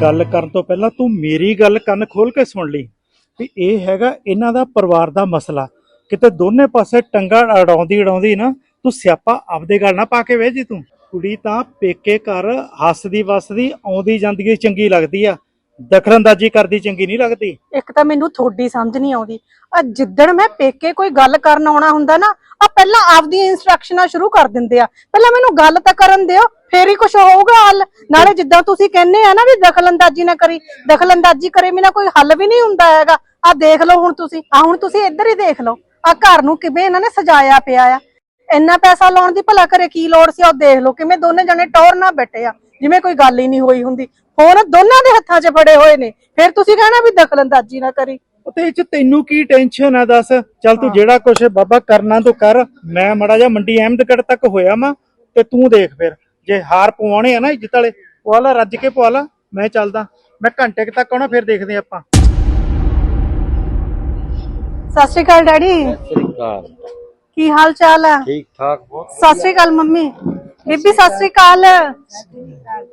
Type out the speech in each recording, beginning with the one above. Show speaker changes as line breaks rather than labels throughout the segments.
ਗੱਲ ਕਰਨ ਤੋਂ ਪਹਿਲਾਂ ਤੂੰ ਮੇਰੀ ਗੱਲ ਕੰਨ ਖੋਲ ਕੇ ਸੁਣ ਲਈ ਵੀ ਇਹ ਹੈਗਾ ਇਹਨਾਂ ਦਾ ਪਰਿਵਾਰ ਦਾ ਮਸਲਾ। ਕਿਤੇ ਦੋਨੇ ਪਾਸੇ ਟੰਗਾ ਅੜਾਉਂਦੀ ਅੜਾਉਂਦੀ ਨਾ, ਤੂੰ ਸਿਆਪਾ ਆਪਦੇ ਗੱਲ ਨਾ ਪਾ ਕੇ ਵੇਹ ਜੀ ਤੂੰ। ਕੁੜੀ ਤਾਂ ਪੇਕੇ ਘਰ ਹੱਸਦੀ ਵਸਦੀ, ਆਉਂਦੀ ਜਾਂਦੀ ਚੰਗੀ ਲੱਗਦੀ ਆ। ਦਖਲਅੰਦਾਜ਼ੀ ਕਰਦੀ ਚੰਗੀ ਨਹੀਂ ਲੱਗਦੀ?
ਇੱਕ ਤਾਂ ਮੈਨੂੰ ਥੋੜੀ ਸਮਝ ਨਹੀਂ ਆਉਂਦੀ। ਆ ਜਿੱਦਣ ਮੈਂ ਪੇਕੇ ਕੋਈ ਗੱਲ ਕਰਨ ਆਉਣਾ ਹੁੰਦਾ ਨਾ ਆ ਪਹਿਲਾਂ ਆਪਦੀਆਂ ਇਨਸਟਰਕਸ਼ਨਾਂ ਸ਼ੁਰੂ ਕਰ ਦਿੰਦੇ ਆ। ਪਹਿਲਾਂ ਮੈਨੂੰ ਗੱਲ ਤਾਂ ਕਰਨ ਦਿਓ, ਫੇਰ ਹੀ ਕੁਝ ਹੋਊਗਾ ਹੱਲ। ਨਾਲੇ ਜਿੱਦਾਂ ਤੁਸੀਂ ਕਹਿੰਦੇ ਆ ਨਾ ਵੀ ਦਖਲਅੰਦਾਜ਼ੀ ਨਾ ਕਰੀ, ਦਖਲਅੰਦਾਜ਼ੀ ਕਰੇ ਬਿਨਾ ਕੋਈ ਹੱਲ ਵੀ ਨਹੀਂ ਹੁੰਦਾ ਹੈਗਾ। ਆ ਦੇਖ ਲਓ ਹੁਣ ਤੁਸੀਂ ਆ ਹੁਣ ਤੁਸੀਂ ਇੱਧਰ ਹੀ ਦੇਖ ਲਓ। ਆ ਘਰ ਨੂੰ ਕਿਵੇਂ ਇਹਨਾਂ ਨੇ ਸਜਾਇਆ ਪਿਆ ਆ। ਇੰਨਾ ਪੈਸਾ ਲਾਉਣ ਦੀ ਭਲਾ ਕਰੇ ਕੀ ਲੋੜ ਸੀ ਉਹ ਦੇਖ ਲਓ ਕਿਵੇਂ ਦੋਨੇ ਜਣੇ ਟੌਰ ਨਾ ਬੈਠੇ ਆ। ਜਿਵੇਂ ਕੋਈ ਗੱਲ ਹੀ ਨਹੀਂ ਹੋਈ ਹੁੰਦੀ। ਫੋਨ ਦੋਨਾਂ ਦੇ ਹੱਥਾਂ 'ਚ ਫੜੇ ਹੋਏ ਨੇ। ਫਿਰ ਤੁਸੀਂ ਕਹਿਣਾ ਵੀ ਦਖਲਅੰਦਾਜ਼ੀ ਨਾ ਕਰੀ।
ਤੇ ਇਹ ਚ ਤੈਨੂੰ ਕੀ ਟੈਨਸ਼ਨ ਆ ਦੱਸ? ਚੱਲ ਤੂੰ ਜਿਹੜਾ ਕੁਛ ਬਾਬਾ ਕਰਨਾ ਤੂੰ ਕਰ। ਮੈਂ ਮੜਾ ਜਾ ਮੰਡੀ ਅਹਿਮਦਗੜ ਤੱਕ ਹੋਇਆ ਮਾ ਤੇ ਤੂੰ ਦੇਖ ਫਿਰ। ਜੇ ਹਾਰ ਪਵਾਉਣੇ ਆ ਨਾ ਇੱਜ਼ਤ ਵਾਲੇ ਪਵਾ ਲਾ ਰੱਜ ਕੇ ਪਵਾ ਲਾ ਮੈਂ ਚੱਲਦਾ। ਮੈਂ ਘੰਟੇ ਕੁ ਤੱਕ ਆਉਣਾ ਫਿਰ ਦੇਖਦੇ ਆਪਾਂ।
ਸਤਿ ਸ਼੍ਰੀ ਅਕਾਲ ਡੈਡੀ।
ਸ੍ਰੀਕਾਲ
ਕੀ ਹਾਲ ਚਾਲ ਆ?
ਠੀਕ ਠਾਕ
ਸਤਿ ਸ਼੍ਰੀ ਅਕਾਲ ਮੰਮੀ। ਬੀਬੀ ਸਤਿ ਸ਼੍ਰੀ ਅਕਾਲ।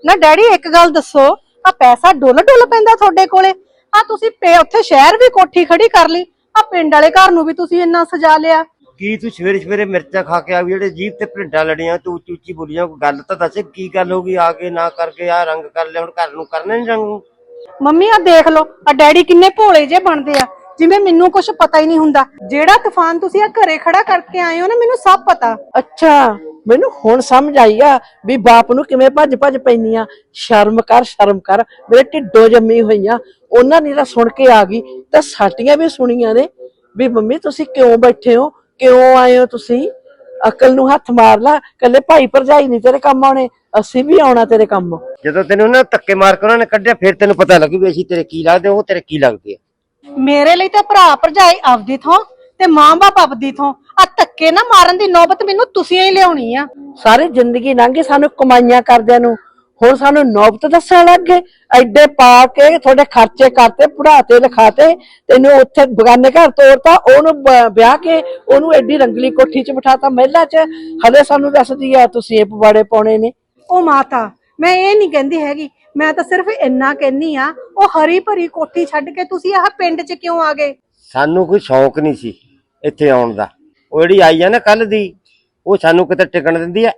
ਨਾ ਡੈਡੀ ਇੱਕ ਗੱਲ ਦੱਸੋ ਆ ਪੈਸਾ ਡੁੱਲ ਡੁੱਲ ਪੈਂਦਾ ਤੁਹਾਡੇ ਕੋਲੇ? ਆ ਤੁਸੀਂ ਪੇ ਉੱਥੇ ਸ਼ਹਿਰ ਵੀ ਕੋਠੀ ਖੜੀ ਕਰ ਲਈ ਆ ਪਿੰਡ ਵਾਲੇ ਘਰ ਨੂੰ ਵੀ ਤੁਸੀਂ ਇੰਨਾ ਸਜਾ ਲਿਆ।
ਕੀ ਤੂੰ ਸਵੇਰੇ ਸਵੇਰੇ ਮਿਰਚਾਂ ਖਾ ਕੇ ਆ ਗਈ ਜਿਹੜੇ ਜੀਭ ਤੇ ਭਿੰਡਾਂ ਲੜੀਆਂ ਤੂੰ ਉੱਚੀ ਉੱਚੀ ਬੋਲੀਆਂ ਕੋਈ ਗੱਲ ਤਾਂ ਦੱਸ ਕੀ ਗੱਲ ਹੋ ਗਈ ਆ ਕੇ ਨਾ ਕਰਕੇ ਆ ਰੰਗ ਕਰ ਲਿਆ ਹੁਣ ਘਰ ਨੂੰ ਕਰਨੇ ਨਹੀਂ ਰੰਗ?
ਮੰਮੀ ਆ ਦੇਖ ਲਓ ਆ ਡੈਡੀ ਕਿੰਨੇ ਭੋਲੇ ਜੇ ਬਣਦੇ ਆ ਜਿਵੇਂ ਮੈਨੂੰ ਕੁਝ ਪਤਾ ਹੀ ਨਹੀਂ ਹੁੰਦਾ। ਜਿਹੜਾ ਤੂਫਾਨ ਤੁਸੀਂ ਆ ਘਰੇ ਖੜਾ ਕਰਕੇ ਆਏ ਹੋ ਨਾ ਮੈਨੂੰ ਸਭ ਪਤਾ।
ਅੱਛਾ। ਮੈਨੂੰ ਹੁਣ ਸਮਝ ਆਈ ਆ ਵੀ ਬਾਪ ਨੂੰ ਕਿਵੇਂ ਭੱਜ ਭੱਜ ਪੈਂਦੀਆਂ। ਸ਼ਰਮ ਕਰ ਸ਼ਰਮ ਕਰ। ਮੇਰੇ ਢਿੱਡੋ ਜੰਮੀ ਹੋਈਆਂ। ਉਹਨਾਂ ਨੇ ਤਾਂ ਸੁਣ ਕੇ ਆ ਗਈ। ਤਾਂ ਸਾਟੀਆਂ ਵੀ ਸੁਣੀਆਂ ਨੇ ਵੀ ਮੰਮੀ ਤੁਸੀਂ ਕਿਉਂ ਬੈਠੇ ਹੋ? ਕਿਉਂ ਆਏ ਹੋ ਤੁਸੀਂ? ਅਕਲ ਨੂੰ ਹੱਥ ਮਾਰ ਲਾ। ਕੱਲੇ ਭਾਈ ਭਰਜਾਈ ਨਹੀਂ ਤੇਰੇ ਕੰਮ ਆਉਣੇ। ਅਸੀਂ ਵੀ ਆਉਣਾ ਤੇਰੇ ਕੰਮ।
ਜਦੋਂ ਤੈਨੂੰ ਨਾ ਧੱਕੇ ਮਾਰ ਕੇ ਉਹਨਾਂ ਨੇ ਕੱਢਿਆ ਫਿਰ ਤੈਨੂੰ ਪਤਾ ਲੱਗੂ ਵੀ ਅਸੀਂ ਤੇਰੇ ਕੀ ਲੱਗਦੇ ਉਹ ਤੇਰੇ ਕੀ ਲੱਗਦੇ ਆ।
ਮੇਰੇ ਲਈ ਤਾਂ ਭਰਾ ਭਰਜਾਈ ਆਪਦੀ ਥੋਂ ਤੇ ਮਾਂ-ਬਾਪ ਆਪਦੀ ਥੋਂ। ਆ ਧੱਕੇ ਨਾ ਮਾਰਨ ਦੀ ਨੌਬਤ ਮੈਨੂੰ ਤੁਸੀਂ ਹੀ ਲਿਆਉਣੀ ਆ।
ਸਾਰੀ ਜ਼ਿੰਦਗੀ ਲੰਘੀ ਸਾਨੂੰ ਕਮਾਈਆਂ ਕਰਦਿਆਂ ਨੂੰ। ਹੁਣ ਸਾਨੂੰ ਨੌਬਤ ਦੱਸਣ ਲੱਗ ਗਏ। ਐਡੇ ਪਾ ਕੇ ਤੁਹਾਡੇ ਖਰਚੇ ਕਰਤੇ ਪੜਾਤੇ ਲਿਖਾਤੇ। ਤੈਨੂੰ ਉੱਥੇ ਬਗਾਨੇ ਘਰ ਤੋਰਤਾ ਉਹਨੂੰ ਬ- ਵਿਆਹ ਕੇ ਉਹਨੂੰ ਐਡੀ ਰੰਗਲੀ ਕੋਠੀ 'ਚ ਬਿਠਾਤਾ ਮਹਿਲਾ 'ਚ। ਹਲੇ ਸਾਨੂੰ ਦੱਸਦੀ ਆ ਤੁਸੀਂ ਇਹ ਪਵਾੜੇ ਪਾਉਣੇ ਨੇ।
ਉਹ ਮਾਤਾ ਮੈਂ ਇਹ ਨਹੀਂ ਕਹਿੰਦੀ ਹੈਗੀ। ਮੈਂ ਤਾਂ ਸਿਰਫ ਇੰਨਾ ਕਹਿੰਨੀ ਆ ਉਹ ਹਰੀ ਭਰੀ ਕੋਠੀ ਛੱਡ ਕੇ ਤੁਸੀਂ ਆਹ ਪਿੰਡ 'ਚ ਕਿਉਂ ਆ ਗਏ?
ਸਾਨੂੰ ਕੋਈ ਸ਼ੌਂਕ ਨਹੀਂ ਸੀ ਇੱਥੇ ਆਉਣ ਦਾ। ਉਹ ਜਿਹੜੀ ਆਈ ਆ ਨਾ ਕੱਲ ਦੀ ਉਹ ਸਾਨੂੰ ਕਿਤੇ ਟਿਕਣ ਦਿੰਦੀ ਆ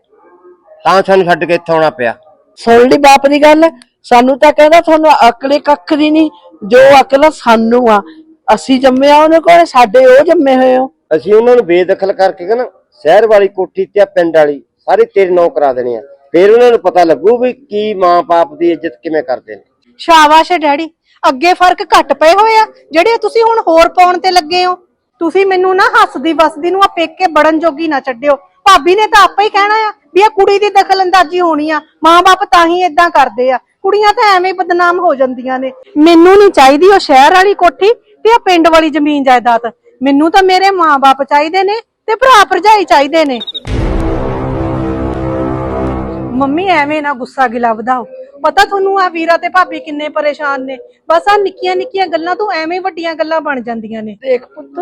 ਤਾਂ ਸਾਨੂੰ ਛੱਡ ਕੇ ਇੱਥੇ ਆਉਣਾ ਪਿਆ।
ਸੁਣ ਲਈ ਬਾਪ ਦੀ ਗੱਲ ਸਾਨੂੰ ਤਾਂ ਕਹਿੰਦਾ ਤੁਹਾਨੂੰ ਅਕਲੇ ਕੱਖ ਦੀ ਨਹੀਂ ਜੋ ਅਕਲ ਆ ਸਾਨੂੰ ਆ। ਅਸੀਂ ਜੰਮੇ ਆ ਉਹਨੇ ਕੋਲ ਸਾਡੇ ਉਹ ਜੰਮੇ ਹੋਏ ਹੋ।
ਅਸੀਂ ਉਹਨਾਂ ਨੂੰ ਬੇਦਖਲ ਕਰਕੇ ਕਹਿੰਦਾ ਸ਼ਹਿਰ ਵਾਲੀ ਕੋਠੀ ਤੇ ਆ ਪਿੰਡ ਵਾਲੀ ਸਾਰੇ ਤੇਰੇ ਨਾਂ ਕਰਾ ਦੇਣੇ ਆ। ਫਿਰ ਉਹਨਾਂ ਨੂੰ ਪਤਾ ਲੱਗੂ ਵੀ ਕੀ ਮਾਂ-ਬਾਪ ਦੀ ਇੱਜ਼ਤ ਕਿਵੇਂ ਕਰਦੇ ਨੇ।
ਸ਼ਾਬਾਸ਼ ਹੈ ਡੈਡੀ ਅੱਗੇ ਫ਼ਰਕ ਘੱਟ ਪਏ ਹੋਏ ਆ ਜਿਹੜੇ ਤੁਸੀਂ ਹੁਣ ਹੋਰ ਪਾਉਣ ਤੇ ਲੱਗੇ ਹੋ। ਤੁਸੀਂ ਮੈਨੂੰ ਨਾ ਹੱਸਦੀ ਵਸਦੀ ਨੂੰ ਆ ਪੇਕੇ ਬੜਨ ਜੋਗੀ ਨਾ ਛੱਡਿਓ। ਭਾਬੀ ਨੇ ਤਾਂ ਆਪੇ ਹੀ ਕਹਿਣਾ ਆ ਵੀ ਇਹ ਕੁੜੀ ਦੀ ਦਖਲਅੰਦਾਜ਼ੀ ਹੋਣੀ ਆ। ਮਾਂ-ਬਾਪ ਤਾਂ ਹੀ ਇਦਾਂ ਕਰਦੇ ਆ। ਕੁੜੀਆਂ ਤਾਂ ਐਵੇਂ ਹੀ ਬਦਨਾਮ ਹੋ ਜਾਂਦੀਆਂ ਨੇ। ਮੈਨੂੰ ਨਹੀਂ ਚਾਹੀਦੀ ਉਹ ਸ਼ਹਿਰ ਵਾਲੀ ਕੋਠੀ ਤੇ ਆ ਪਿੰਡ ਵਾਲੀ ਜ਼ਮੀਨ ਜਾਇਦਾਦ। ਮੈਨੂੰ ਤਾਂ ਮੇਰੇ ਮਾਂ-ਬਾਪ ਚਾਹੀਦੇ ਨੇ ਤੇ ਭਰਾ ਭਰਜਾਈ ਚਾਹੀਦੇ ਨੇ। ਮੰਮੀ, ਐਵੇਂ ਨਾ ਗੁੱਸਾ ਗਿਲਾ ਵਧਾਓ। ਪਤਾ ਤੁਹਾਨੂੰ ਆ ਵੀਰਾ ਤੇ ਭਾਬੀ ਕਿੰਨੇ ਪਰੇਸ਼ਾਨ ਨੇ। ਬਸ ਆ ਨਿੱਕੀਆਂ ਨਿੱਕੀਆਂ ਗੱਲਾਂ ਤੋਂ ਐਵੇਂ ਵੱਡੀਆਂ ਗੱਲਾਂ ਬਣ ਜਾਂਦੀਆਂ ਨੇ।
ਦੇਖ ਪੁੱਤ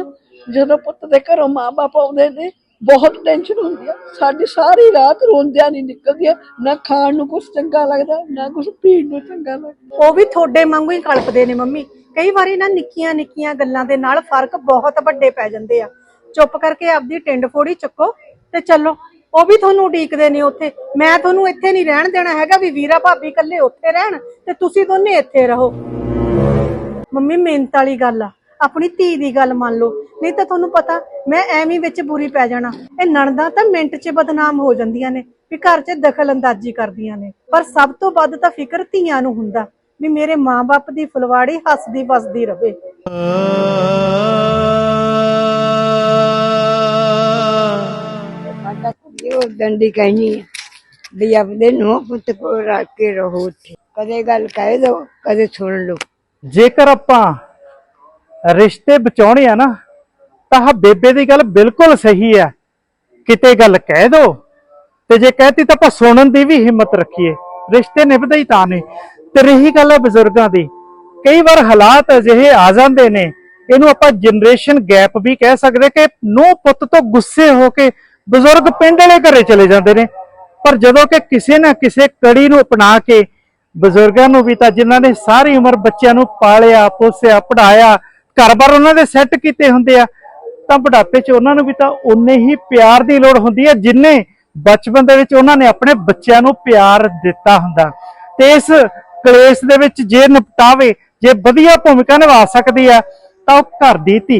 ਜਦੋਂ ਪੁੱਤ ਦੇ ਘਰੋਂ ਮਾਂ-ਬਾਪ ਆਉਂਦੇ ਨੇ, ਬਹੁਤ ਟੈਨਸ਼ਨ ਹੁੰਦੀ ਆ। ਸਾਡੀ ਸਾਰੀ ਰਾਤ ਰੋਂਦਿਆਂ ਨਹੀਂ ਨਿਕਲਦੀ ਨਾ ਖਾਣ ਨੂੰ ਕੁਝ ਚੰਗਾ ਲੱਗਦਾ, ਨਾ ਕੁਝ ਪੀਣ ਨੂੰ ਚੰਗਾ ਲੱਗਦਾ।
ਉਹ ਵੀ ਤੁਹਾਡੇ ਵਾਂਗੂ ਹੀ ਕਲਪਦੇ ਨੇ ਮੰਮੀ। ਕਈ ਵਾਰੀ ਨਾ ਨਿੱਕੀਆਂ ਨਿੱਕੀਆਂ ਗੱਲਾਂ ਦੇ ਨਾਲ ਫ਼ਰਕ ਬਹੁਤ ਵੱਡੇ ਪੈ ਜਾਂਦੇ ਆ। ਚੁੱਪ ਕਰਕੇ ਆਪਦੀ ਟਿੰਡ ਫੋੜੀ ਚੱਕੋ ਤੇ ਚੱਲੋ। ਉਹ ਵੀ ਤੁਹਾਨੂੰ ਉਡੀਕਦੇ ਨੇ ਉੱਥੇ। ਮੈਂ ਤੁਹਾਨੂੰ ਇੱਥੇ ਨਹੀਂ ਰਹਿਣ ਦੇਣਾ ਹੈਗਾ ਵੀ ਵੀਰਾ ਭਾਬੀ ਇਕੱਲੇ ਉੱਥੇ ਰਹਿਣ ਤੇ ਤੁਸੀਂ ਦੋਨੇ ਇੱਥੇ ਰਹੋ। ਮੰਮੀ, ਮਿਹਨਤ ਵਾਲੀ ਗੱਲ ਆ। ਆਪਣੀ ਧੀ ਦੀ ਗੱਲ ਮੰਨ ਲਓ। ਨਹੀਂ ਤਾਂ ਤੁਹਾਨੂੰ ਪਤਾ ਮੈਂ ਐਵੇਂ ਵਿੱਚ ਬੁਰੀ ਪੈ ਜਾਣਾ। ਇਹ ਨਣਦਾਂ ਤਾਂ ਮਿੰਟ 'ਚ ਬਦਨਾਮ ਹੋ ਜਾਂਦੀਆਂ ਨੇ ਵੀ ਘਰ 'ਚ ਦਖਲ ਅੰਦਾਜ਼ੀ ਕਰਦੀਆਂ ਨੇ। ਪਰ ਸਭ ਤੋਂ ਵੱਧ ਤਾਂ ਫਿਕਰ ਧੀਆਂ ਨੂੰ ਹੁੰਦਾ ਵੀ ਮੇਰੇ ਮਾਂ-ਬਾਪ ਦੀ ਫੁਲਵਾੜੀ ਹੱਸਦੀ ਵਸਦੀ ਰਵੇ।
ਸਾਡਾ ਡੰਡੀ ਕਹਿਣੀ ਹੈ ਵੀ ਆਪਦੇ ਨੂੰ ਪੁੱਤ ਕੋਲ ਰੱਖ ਕੇ ਰਹੋ ਉੱਥੇ। ਕਦੇ ਗੱਲ ਕਹਿ ਦੋ ਕਦੇ ਸੁਣ ਲਓ।
ਜੇਕਰ ਆਪਾਂ ਰਿਸ਼ਤੇ ਬਚਾਉਣੇ ਆ ਨਾ ਤਾਂ ਬੇਬੇ ਦੀ ਗੱਲ ਬਿਲਕੁਲ ਸਹੀ ਹੈ। ਕਿਤੇ ਗੱਲ ਕਹਿ ਦੋ ਤੇ ਜੇ ਕਹਿਤੀ ਤਾਂ ਆਪਾਂ ਸੁਣਨ ਦੀ ਵੀ ਹਿੰਮਤ ਰੱਖੀਏ। ਰਿਸ਼ਤੇ ਨਿਭਦੇ ਹੀ ਤਾਂ ਨੇ। ਤੇ ਰਹੀ ਗੱਲ ਹੈ ਬਜ਼ੁਰਗਾਂ ਦੀ। ਕਈ ਵਾਰ ਹਾਲਾਤ ਅਜਿਹੇ ਆ ਜਾਂਦੇ ਨੇ। ਇਹਨੂੰ ਆਪਾਂ ਜਨਰੇਸ਼ਨ ਗੈਪ ਵੀ ਕਹਿ ਸਕਦੇ ਕਿ ਨੂੰ ਪੁੱਤ ਤੋਂ ਗੁੱਸੇ ਹੋ ਕੇ ਬਜ਼ੁਰਗ ਪਿੰਡ ਵਾਲੇ ਘਰੇ ਚਲੇ ਜਾਂਦੇ ਨੇ। ਪਰ ਜਦੋਂ ਕਿ ਕਿਸੇ ਨਾ ਕਿਸੇ ਕੜੀ ਨੂੰ ਅਪਣਾ ਕੇ ਬਜ਼ੁਰਗਾਂ ਨੂੰ ਵੀ ਤਾਂ ਜਿਨ੍ਹਾਂ ਨੇ ਸਾਰੀ ਉਮਰ ਬੱਚਿਆਂ ਨੂੰ ਪਾਲਿਆ, ਪੋਸਿਆ ਪੜਾਇਆ ਘਰ-ਬਾਰ ਉਹਨਾਂ ਦੇ ਸੈੱਟ ਕੀਤੇ ਹੁੰਦੇ ਆ। ਤਾਂ ਬੁਢਾਪੇ 'ਚ ਉਹਨਾਂ ਨੂੰ ਵੀ ਤਾਂ ਉਨੇ ਹੀ ਪਿਆਰ ਦੀ ਲੋੜ ਹੁੰਦੀ ਹੈ, ਜਿੰਨੇ ਬਚਪਨ ਦੇ ਵਿੱਚ ਉਹਨਾਂ ਨੇ ਆਪਣੇ ਬੱਚਿਆਂ ਨੂੰ ਪਿਆਰ ਦਿੱਤਾ ਹੁੰਦਾ। ਤੇ ਇਸ ਕਲੇਸ਼ ਦੇ ਵਿੱਚ ਜੇ ਨਿਪਟਾਵੇ, ਜੇ ਵਧੀਆ ਭੂਮਿਕਾ ਨਿਭਾ ਸਕਦੀ ਹੈ, ਤਾਂ ਉਹ ਘਰ ਦੀ ਧੀ।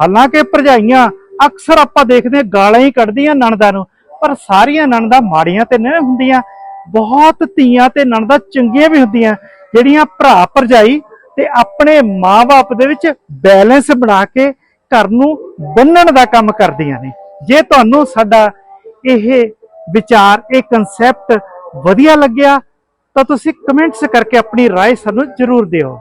ਹਾਲਾਂਕਿ ਭਰਜਾਈਆਂ ਅਕਸਰ ਆਪਾਂ ਦੇਖਦੇ ਹਾਂ, ਗਾਲਾਂ ਹੀ ਕੱਢਦੀਆਂ ਨਣਦਾਂ ਨੂੰ, ਪਰ ਸਾਰੀਆਂ ਨਣਦਾਂ ਮਾੜੀਆਂ ਤੇ ਨਹੀਂ ਹੁੰਦੀਆਂ। ਬਹੁਤ ਧੀਆਂ ਤੇ ਨਣਦਾਂ ਚੰਗੀਆਂ ਵੀ ਹੁੰਦੀਆਂ, ਜਿਹੜੀਆਂ ਭਰਾ ਭਰਜਾਈ ਤੇ ਆਪਣੇ ਮਾਪੇ ਦੇ ਵਿੱਚ ਬੈਲੈਂਸ ਬਣਾ ਕੇ ਘਰ ਨੂੰ ਬੰਨਣ ਦਾ ਕੰਮ ਕਰਦੀਆਂ ਨੇ ਜੇ ਤੁਹਾਨੂੰ ਸਾਡਾ ਇਹ ਵਿਚਾਰ ਇਹ ਕਨਸੈਪਟ ਵਧੀਆ ਲੱਗਿਆ ਤਾਂ ਤੁਸੀਂ ਕਮੈਂਟਸ ਕਰਕੇ ਆਪਣੀ رائے ਸਾਨੂੰ ਜ਼ਰੂਰ ਦਿਓ